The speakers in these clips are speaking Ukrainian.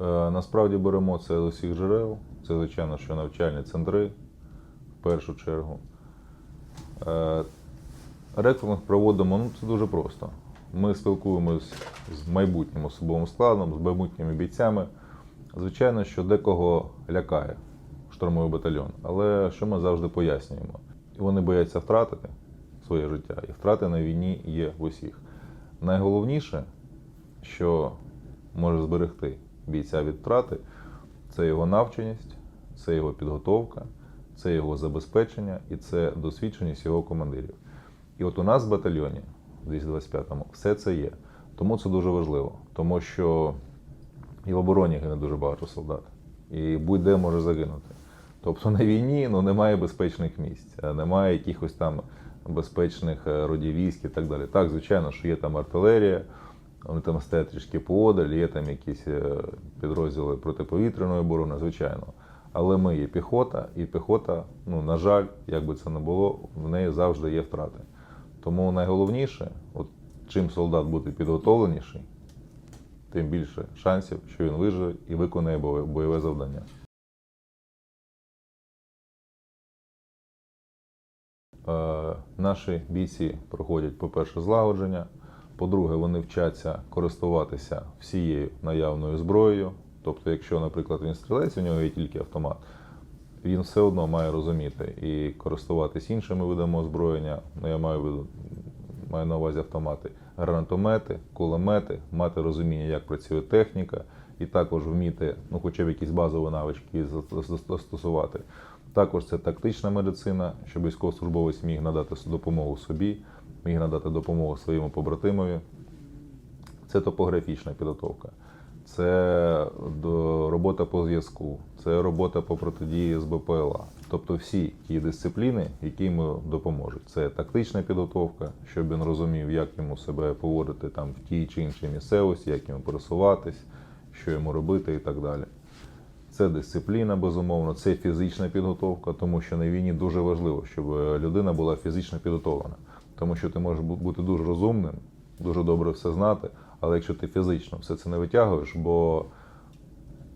Е, Насправді беремо це з усіх джерел. Це, звичайно, що навчальні центри в першу чергу. Е, Рекрутинг проводимо ну, це дуже просто. Ми спілкуємось з майбутнім особовим складом, з майбутніми бійцями. Звичайно, що декого лякає штурмовий батальйон, але що ми завжди пояснюємо? Вони бояться втратити своє життя, і втрати на війні є в усіх. Найголовніше, що може зберегти бійця від втрати, це його навченість, це його підготовка, це його забезпечення і це досвідченість його командирів. І от у нас в батальйоні, в 225-му, все це є. Тому це дуже важливо, тому що і в обороні гине дуже багато солдат, і будь-де може загинути. Тобто на війні ну, немає безпечних місць, немає якихось там безпечних е, родів військ і так далі. Так, звичайно, що є там артилерія, вони там стоять трішки поодаль, є там якісь е, підрозділи протиповітряної оборони, звичайно. Але ми є піхота, і піхота, ну, на жаль, як би це не було, в неї завжди є втрати. Тому найголовніше, от чим солдат буде підготовленіший, тим більше шансів, що він виживе і виконає бойове- завдання. Е, Наші бійці проходять, по-перше, злагодження. По-друге, вони вчаться користуватися всією наявною зброєю. Тобто, якщо, наприклад, він стрілець, у нього є тільки автомат, він все одно має розуміти і користуватись іншими видами озброєння. Ну, я маю, маю на увазі автомати, гранатомети, кулемети, мати розуміння, як працює техніка, і також вміти, ну, хоча б якісь базові навички за- за- застосувати. Також це тактична медицина, щоб військовослужбовець міг надати допомогу собі, міг надати допомогу своєму побратимові. Це топографічна підготовка, це робота по зв'язку, це робота по протидії з БПЛА. Тобто всі ті дисципліни, які йому допоможуть. Це тактична підготовка, щоб він розумів, як йому себе поводити там в тій чи іншій місцевості, як йому пересуватись, що йому робити і так далі. Це дисципліна, безумовно, це фізична підготовка, тому що на війні дуже важливо, щоб е, людина була фізично підготовлена. Тому що ти можеш бути дуже розумним, дуже добре все знати, але якщо ти фізично все це не витягуєш, бо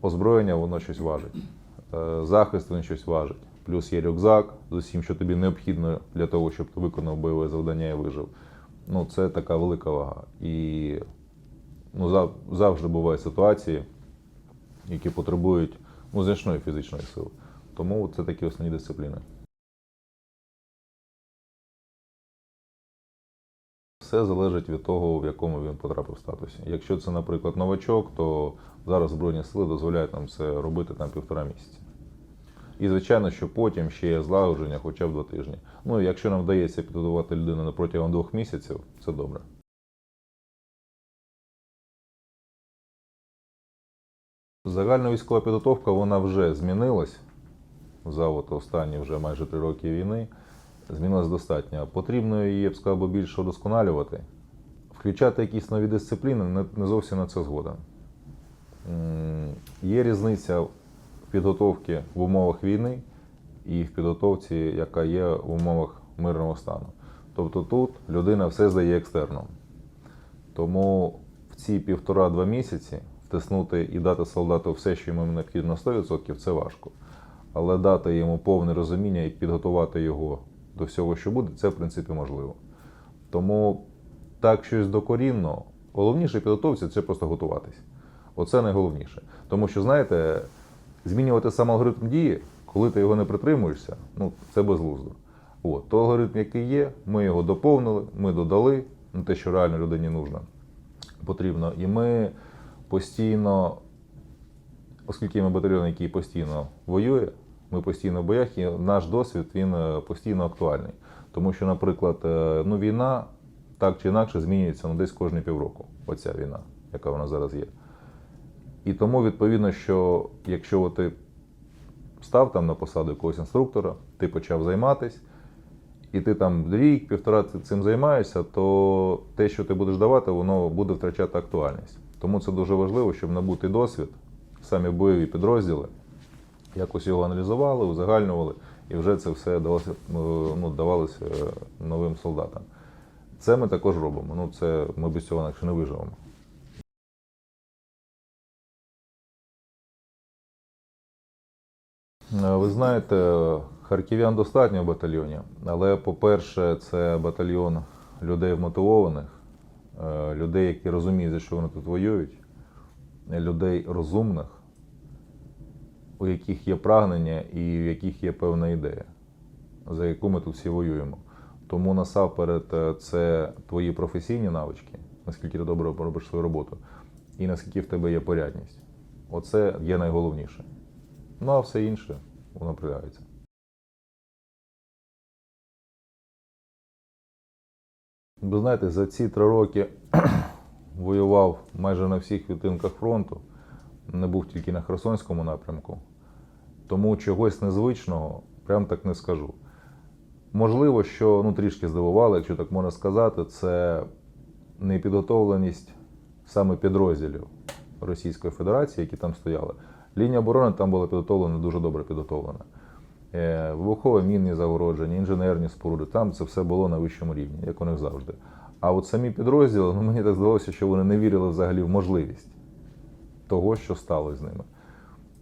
озброєння воно щось важить, е, захист він щось важить. Плюс є рюкзак з усім, що тобі необхідно для того, щоб ти виконав бойове завдання і вижив. Ну, це така велика вага. І ну, завжди бувають ситуації, які потребують ну, фізичної сили. Тому це такі основні дисципліни. Все залежить від того, в якому він потрапив статусі. Якщо це, наприклад, новачок, то зараз Збройні сили дозволяють нам це робити там півтора місяці. І, звичайно, що потім ще є злагодження хоча б два тижні. Ну, якщо нам вдається підготувати людину протягом двох місяців, це добре. Загальна військова підготовка вона вже змінилась за от останні вже майже три роки війни. Змінилась достатньо. Потрібно її, я б сказав, більше удосконалювати. Включати якісь нові дисципліни не, зовсім на це згоден. М, Є різниця в підготовці в умовах війни і в підготовці, яка є в умовах мирного стану. Тобто тут людина все здає екстерном. Тому в ці півтора-два місяці втиснути і дати солдату все, що йому необхідно 100%, це важко. Але дати йому повне розуміння і підготувати його до всього, що буде, це в принципі можливо. Тому так щось докорінно, головніше підготовці це просто готуватись. Оце найголовніше. Тому що, знаєте, змінювати сам алгоритм дії, коли ти його не притримуєшся, ну це безглуздо. От, той алгоритм, який є, ми його доповнили, ми додали ну, те, що реально людині нужно, потрібно. І ми постійно, оскільки ми батальйон, який постійно воює, ми постійно в боях, і наш досвід він е, постійно актуальний. Тому що, наприклад, е, ну, війна так чи інакше змінюється ну, десь кожні півроку. Оця війна, яка вона зараз є. І тому, відповідно, що якщо ти став там на посаду якогось інструктора, ти почав займатися, і ти там рік, півтора цим займаєшся, то те, що ти будеш давати, воно буде втрачати актуальність. Тому це дуже важливо, щоб набути досвід, самі бойові підрозділи, якось його аналізували, узагальнювали, і вже це все давалося, е, ну, давалося новим солдатам. Це ми також робимо. Ну, це Ми без цього інакше не виживемо. Е, ви знаєте, харків'ян достатньо в батальйоні, але, по-перше, це батальйон людей вмотивованих людей, які розуміють, за що вони тут воюють, людей розумних, у яких є прагнення і у яких є певна ідея, за яку ми тут всі воюємо. Тому насамперед е, це твої професійні навички, наскільки ти добре робиш свою роботу, і наскільки в тебе є порядність. Оце є найголовніше. Ну а все інше воно прилягається. Ви знаєте, за ці три роки воював майже на всіх відтинках фронту, не був тільки на Херсонському напрямку. Тому чогось незвичного прям так не скажу. Можливо, що ну, трішки здивувало, якщо так можна сказати, це непідготовленість саме підрозділів Російської Федерації, які там стояли. Лінія оборони там була підготовлена дуже добре підготовлена. Е, Вибухові мінні загородження, інженерні споруди, там це все було на вищому рівні, як у них завжди. А от самі підрозділи, ну мені так здалося, що вони не вірили взагалі в можливість того, що стало з ними.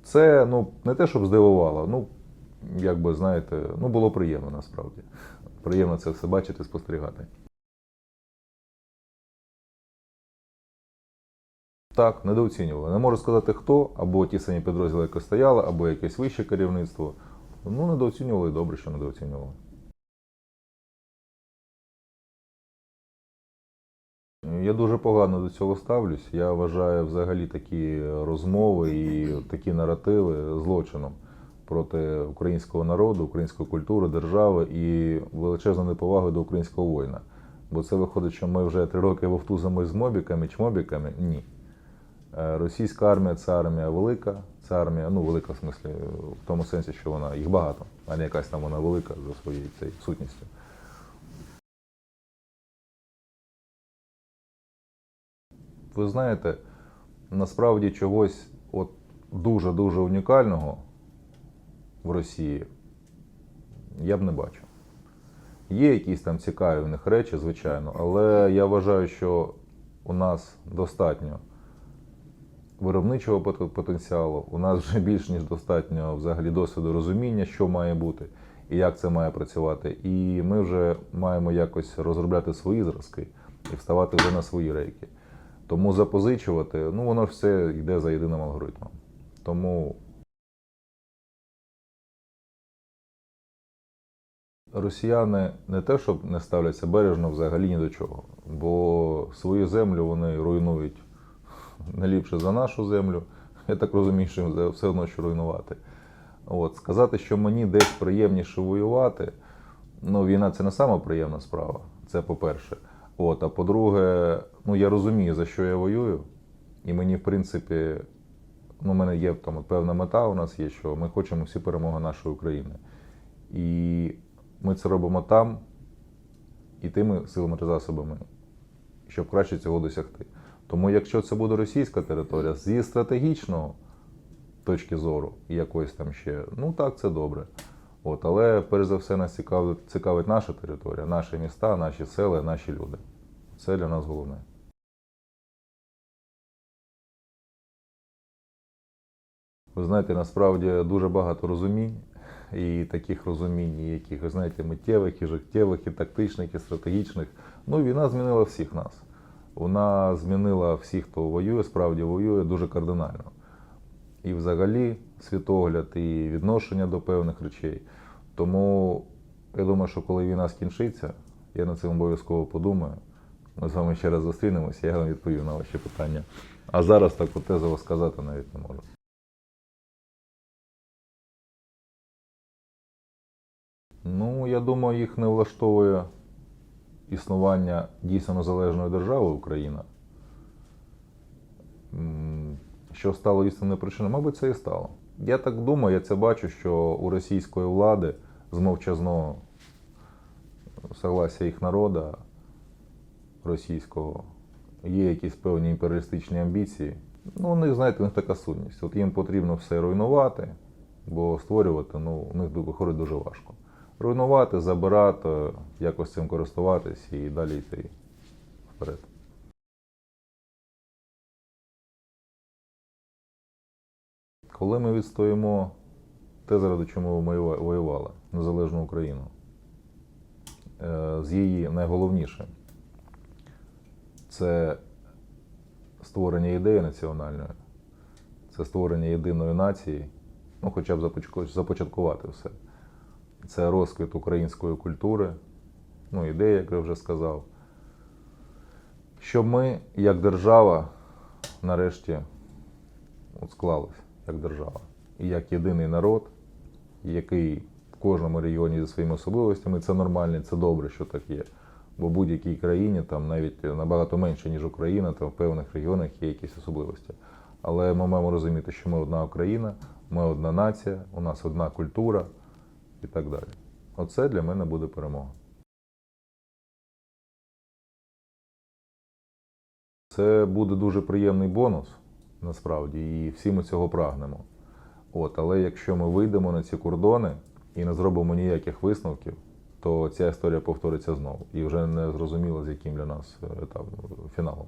Це ну, не те, щоб здивувало, ну, як би знаєте, ну було приємно насправді. Приємно це все бачити, спостерігати. Так, недооцінювали. Не можу сказати хто, або ті самі підрозділи, які стояли, або якесь вище керівництво. Ну, недооцінювали добре, що недооцінювали. Я дуже погано до цього ставлюсь. Я вважаю взагалі такі розмови і такі наративи злочином проти українського народу, української культури, держави і величезною неповагою до українського воїна. Бо це виходить, що ми вже три роки вовтузимось з мобіками, чмобіками. Ні. Е, Російська армія це армія велика, це армія, ну велика в смислі, в тому сенсі, що вона їх багато, а не якась там вона велика за своєю цією сутністю. Ви знаєте, насправді чогось от дуже-дуже унікального в Росії я б не бачу. Є якісь там цікаві в них речі, звичайно, але я вважаю, що у нас достатньо виробничого пот- потенціалу, у нас вже більш ніж достатньо взагалі досвіду розуміння, що має бути і як це має працювати. І ми вже маємо якось розробляти свої зразки і вставати вже на свої рейки. Тому запозичувати, ну воно ж все йде за єдиним алгоритмом. Тому росіяни не те, щоб не ставляться бережно взагалі ні до чого, бо свою землю вони руйнують не за нашу землю. Я так розумію, що все одно що руйнувати. От, сказати, що мені десь приємніше воювати, ну, війна це не сама приємна справа. Це по-перше. От, а по-друге, ну я розумію, за що я воюю. І мені, в принципі, ну, у мене є там певна мета у нас є, що ми хочемо всі перемоги нашої України. І ми це робимо там і тими силами та засобами, щоб краще цього досягти. Тому якщо це буде російська територія, з її стратегічного точки зору і якоїсь там ще, ну так, це добре. От, але перш за все нас цікавить, цікавить наша територія, наші міста, наші села, наші люди. Це для нас головне. Ви знаєте, насправді дуже багато розумінь, і таких розумінь, і яких, ви знаєте, миттєвих, і життєвих, і тактичних, і стратегічних. Ну, війна змінила всіх нас. Вона змінила всіх, хто воює, справді воює дуже кардинально. І взагалі світогляд, і відношення до певних речей. Тому я думаю, що коли війна скінчиться, я над цим обов'язково подумаю. Ми з вами ще раз зустрінемося, я вам відповім на ваші питання. А зараз так потезово сказати навіть не можу. Ну, я думаю, їх не влаштовує існування дійсно незалежної держави Україна. Що стало істинною причиною? Мабуть, це і стало. Я так думаю, я це бачу, що у російської влади з мовчазного согласия їх народу російського є якісь певні імперіалістичні амбіції. Ну, у них, знаєте, у них така сутність. От їм потрібно все руйнувати, бо створювати ну, у них виходить дуже важко. Руйнувати, забирати, якось цим користуватись і далі йти вперед. Коли ми відстоїмо те, заради чому ми воювали незалежну Україну. Е, З її найголовніше це створення ідеї національної, це створення єдиної нації, ну хоча б започаткувати все. Це розквіт української культури, ну, ідея, як я вже сказав. Щоб ми, як держава, нарешті от склались як держава. І як єдиний народ, який в кожному регіоні зі своїми особливостями, це нормально, це добре, що так є. Бо в будь-якій країні, там навіть набагато менше, ніж Україна, там в певних регіонах є якісь особливості. Але ми маємо розуміти, що ми одна Україна, ми одна нація, у нас одна культура і так далі. Оце для мене буде перемога. Це буде дуже приємний бонус, насправді, і всі ми цього прагнемо. От, але якщо ми вийдемо на ці кордони і не зробимо ніяких висновків, то ця історія повториться знову. І вже не зрозуміло, з яким для нас е, етап, фіналом.